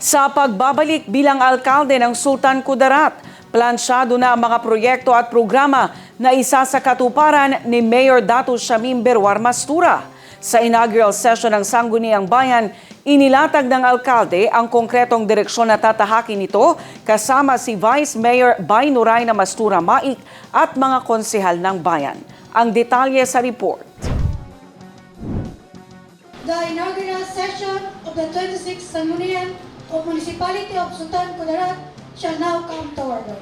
Sa pagbabalik bilang alkalde ng Sultan Kudarat, plansyado na ang mga proyekto at programa na isa sa katuparan ni Mayor Datu Shamim Berwar Mastura. Sa inaugural session ng Sangguniang Bayan, inilatag ng alkalde ang konkretong direksyon na tatahakin nito kasama si Vice Mayor Bay Nurayna Mastura Maik at mga konsehal ng bayan. Ang detalye sa report. The inaugural session of the 26th Sanggunian of Municipality of Sultan Kudarat shall now come to order.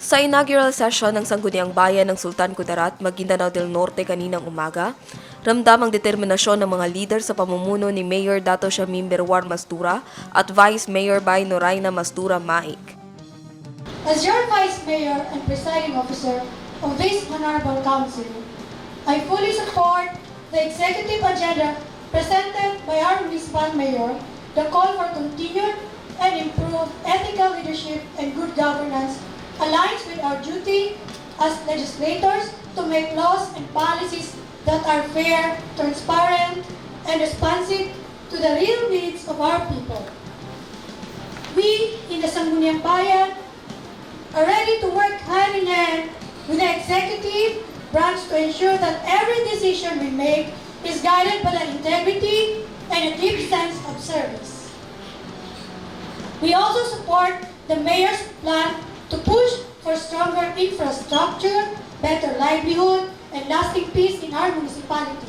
Sa inaugural session ng Sangguniang Bayan ng Sultan Kudarat, Maguindanao del Norte kaninang umaga, ramdam ang determinasyon ng mga leader sa pamumuno ni Mayor Dato Shamim Berwar Mastura at Vice Mayor Bay Noraina Mastura Maik. As your Vice Mayor and Presiding Officer of this Honorable Council, I fully support the executive agenda presented by our Municipal Mayor, the call for continued and improved ethical leadership and good governance aligns with our duty as legislators to make laws and policies that are fair, transparent, and responsive to the real needs of our people. We in the Sangguniang Bayan are ready to work hand in hand with the executive branch to ensure that every decision we make is guided by the integrity and a deep sense of service. We also support the mayor's plan to push for stronger infrastructure, better livelihood, and lasting peace in our municipality.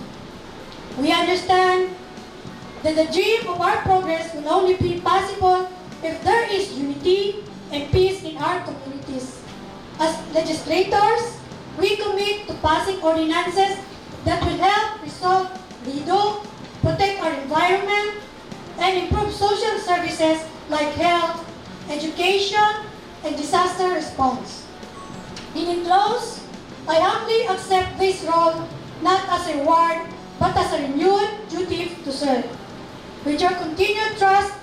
We understand that the dream of our progress will only be possible if there is unity and peace in our communities. As legislators, we commit to passing ordinances that will help resolve legal, protect our environment, and improve social services like health, education, and disaster response. In close, I humbly accept this role not as a reward, but as a renewed duty to serve. With your continued trust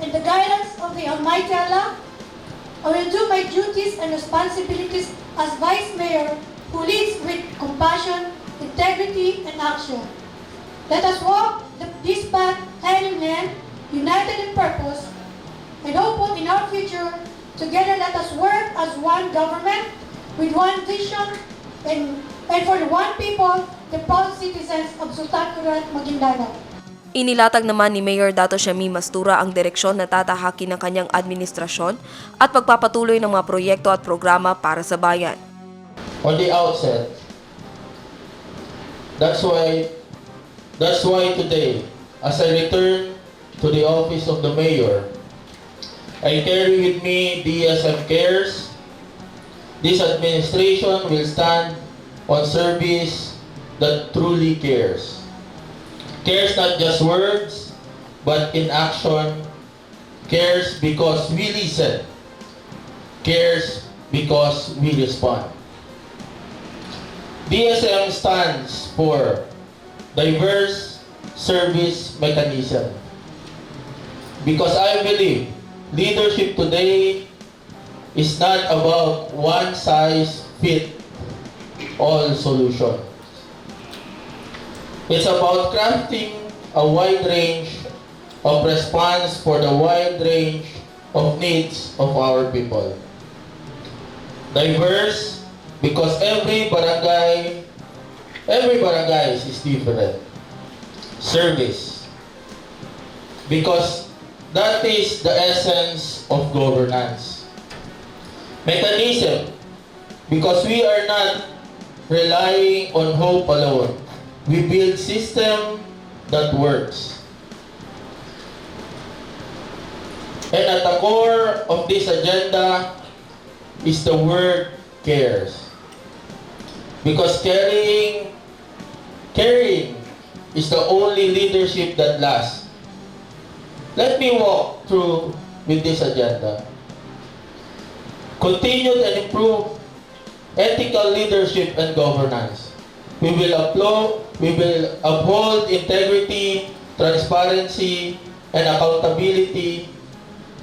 and the guidance of the Almighty Allah, I will do my duties and responsibilities as Vice Mayor who leads with compassion, integrity, and action. Let us walk the, this path hand in hand, united in purpose, and hopeful in our future. Together, let us work as one government with one vision and, and for the one people, the proud citizens of Sultan Kudarat, Maguindanao. Inilatag naman ni Mayor Dato Shamim Mastura ang direksyon na tatahakin ng kanyang administrasyon at pagpapatuloy ng mga proyekto at programa para sa bayan. on the outset. That's why that's why today, as I return to the office of the mayor, I carry with me DSM Cares. This administration will stand on service that truly cares. Cares not just words, but in action. Cares because we listen. Cares because we respond. DSM stands for Diverse Service Mechanism. Because I believe leadership today is not about one size fit all solution. It's about crafting a wide range of response for the wide range of needs of our people. Diverse because every barangay, every barangay is different. Service. Because that is the essence of governance. Mechanism. Because we are not relying on hope alone. We build system that works. And at the core of this agenda is the word cares. Because caring, caring is the only leadership that lasts. Let me walk through with this agenda. Continued and improve ethical leadership and governance. We will upload, we will uphold integrity, transparency, and accountability.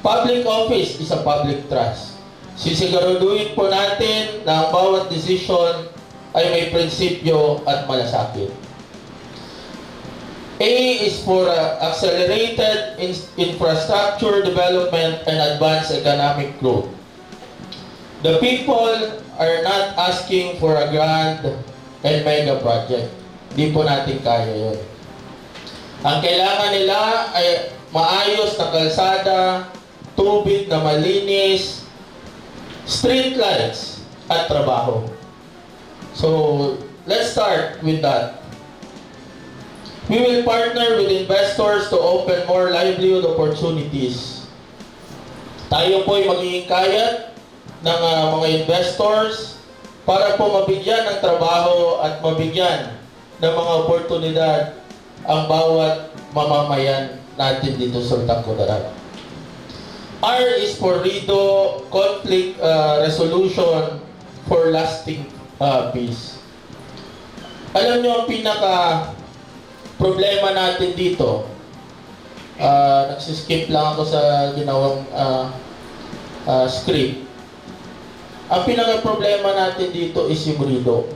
Public office is a public trust. Sisiguraduhin po natin na ang bawat desisyon ay may prinsipyo at malasakit. A is for uh, accelerated in- infrastructure development and advanced economic growth. The people are not asking for a grand and mega project. Hindi po natin kaya yun. Ang kailangan nila ay maayos na kalsada, tubig na malinis, street lights, at trabaho. So, let's start with that. We will partner with investors to open more livelihood opportunities. Tayo po ay magiging kayat ng ah, mga investors para po mabigyan ng trabaho at mabigyan ng mga oportunidad ang bawat mamamayan natin dito sa Sultan Kudarat. R is for RIDO, conflict uh, resolution for lasting peace. Alam niyo ang pinaka problema natin dito, uh, nagsiskip lang ako sa ginawang uh, uh, script. Ang pinaka problema natin dito is yung RIDO.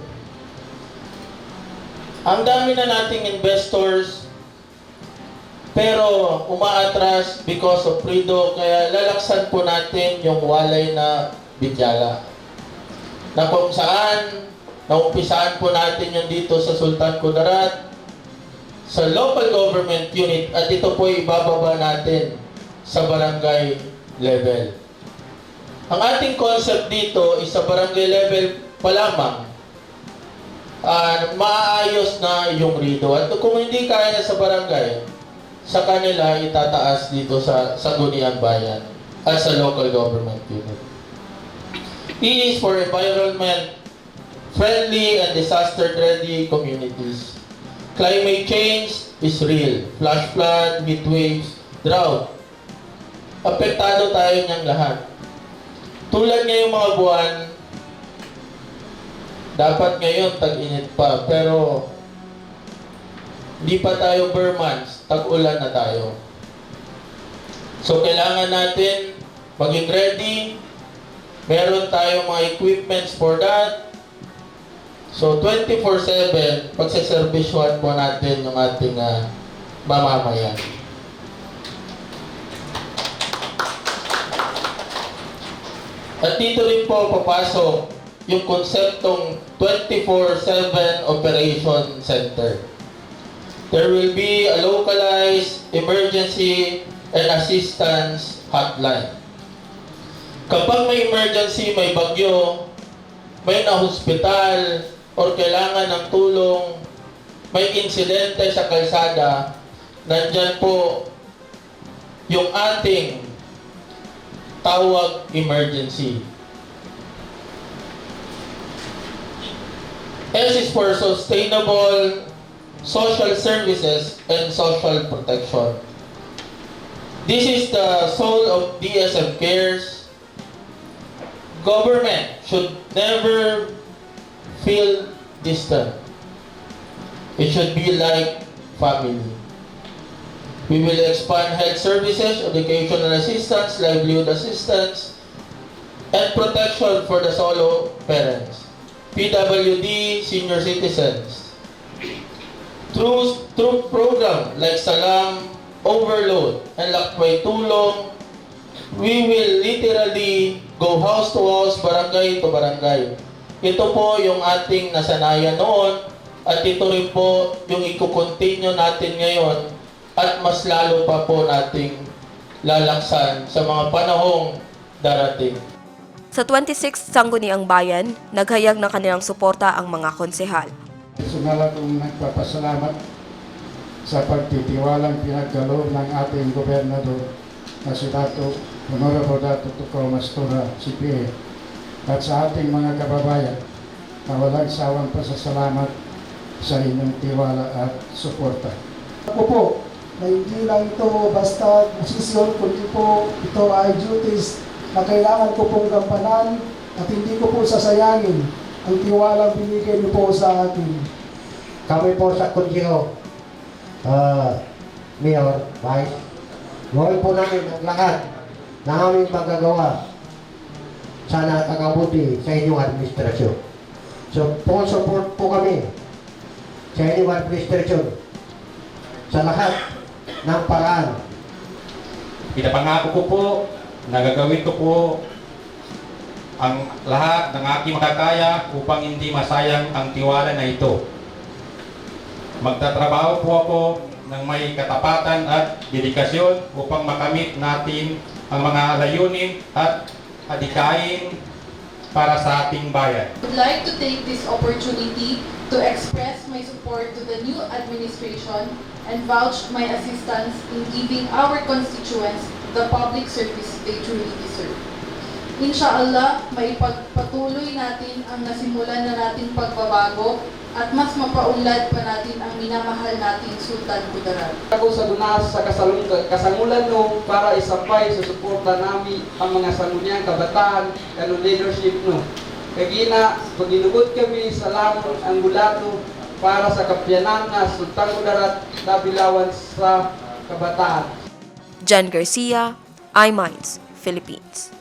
Ang dami na nating investors pero umaatras because of Prido, kaya lalaksan po natin yung walay na bidyala. Na kung saan, naumpisaan po natin yung dito sa Sultan Kudarat, sa local government unit, at ito po ibababa natin sa barangay level. Ang ating concept dito is sa barangay level pa lamang, ah, maayos na yung rido. At kung hindi kaya sa barangay, sa kanila itataas dito sa Sangguniang Bayan at sa local government unit. E is for environment friendly and disaster ready communities. Climate change is real. Flash flood, heat waves, drought. Apektado tayo niyang lahat. Tulad ngayong mga buwan, dapat ngayon tag-init pa, pero hindi pa tayo bare months, tag-ulan na tayo. So, kailangan natin maging ready. Meron tayong mga equipments for that. So, 24-7, pagsaservisyohan po natin yung ating ah, mamamayan. At dito rin po papasok yung konseptong 24-7 Operation Center. There will be a localized emergency and assistance hotline. Kapag may emergency, may bagyo, may na-hospital, or kailangan ng tulong, may insidente sa kalsada, nandyan po yung ating tawag emergency. S is for sustainable social services and social protection. This is the soul of DSM Cares. Government should never feel distant. It should be like family. We will expand health services, educational assistance, livelihood assistance, and protection for the solo parents, PWD, senior citizens. Through, through program like Salam, Overload, and Lakbay Tulong, we will literally go house to house, barangay to barangay. Ito po yung ating nasanayan noon at ito rin po yung ikukontinue natin ngayon at mas lalo pa po nating lalaksan sa mga panahong darating. Sa 26th Sangguniang Bayan, naghayag ng kanilang suporta ang mga konsehal. Personal akong nagpapasalamat sa pagtitiwalang pinagkaloob ng ating gobernador na si Dato Honorable Dato Tuco Mastura, CPA, at sa ating mga kababayan na walang sawang pasasalamat sa inyong tiwala at suporta. Ako po, na hindi lang ito basta posisyon, kundi po ito ay duties na kailangan ko pong gampanan at hindi ko po sasayangin ang tiwalang binigay niyo po sa akin. Kami po sa Kunjiho, uh, Mayor, Vice, gawin po namin ang lahat na aming magagawa sana kakabuti sa inyong administrasyon. So, full support po kami sa inyong administrasyon sa lahat ng paraan. Pinapangako ko po, nagagawin ko po ang lahat ng aking makakaya upang hindi masayang ang tiwala na ito. Magtatrabaho po ako ng may katapatan at dedikasyon upang makamit natin ang mga layunin at adikain para sa ating bayan. would like to take this opportunity to express my support to the new administration and vouch my assistance in giving our constituents the public service they truly deserve. Inshallah, maipagpatuloy natin ang nasimulan na nating pagbabago at mas mapaunlad pa natin ang minamahal nating Sultan Kudarat. ako sa dunas sa kasalung, kasangulan no para isampay sa suporta nami ang mga sangguniang kabataan kano leadership no. Kagina, paginugod kami sa lamon ang gulato para sa kapyanan na Sultan Kudarat Dabilawan sa kabataan. Jan Garcia, iMinds, Philippines.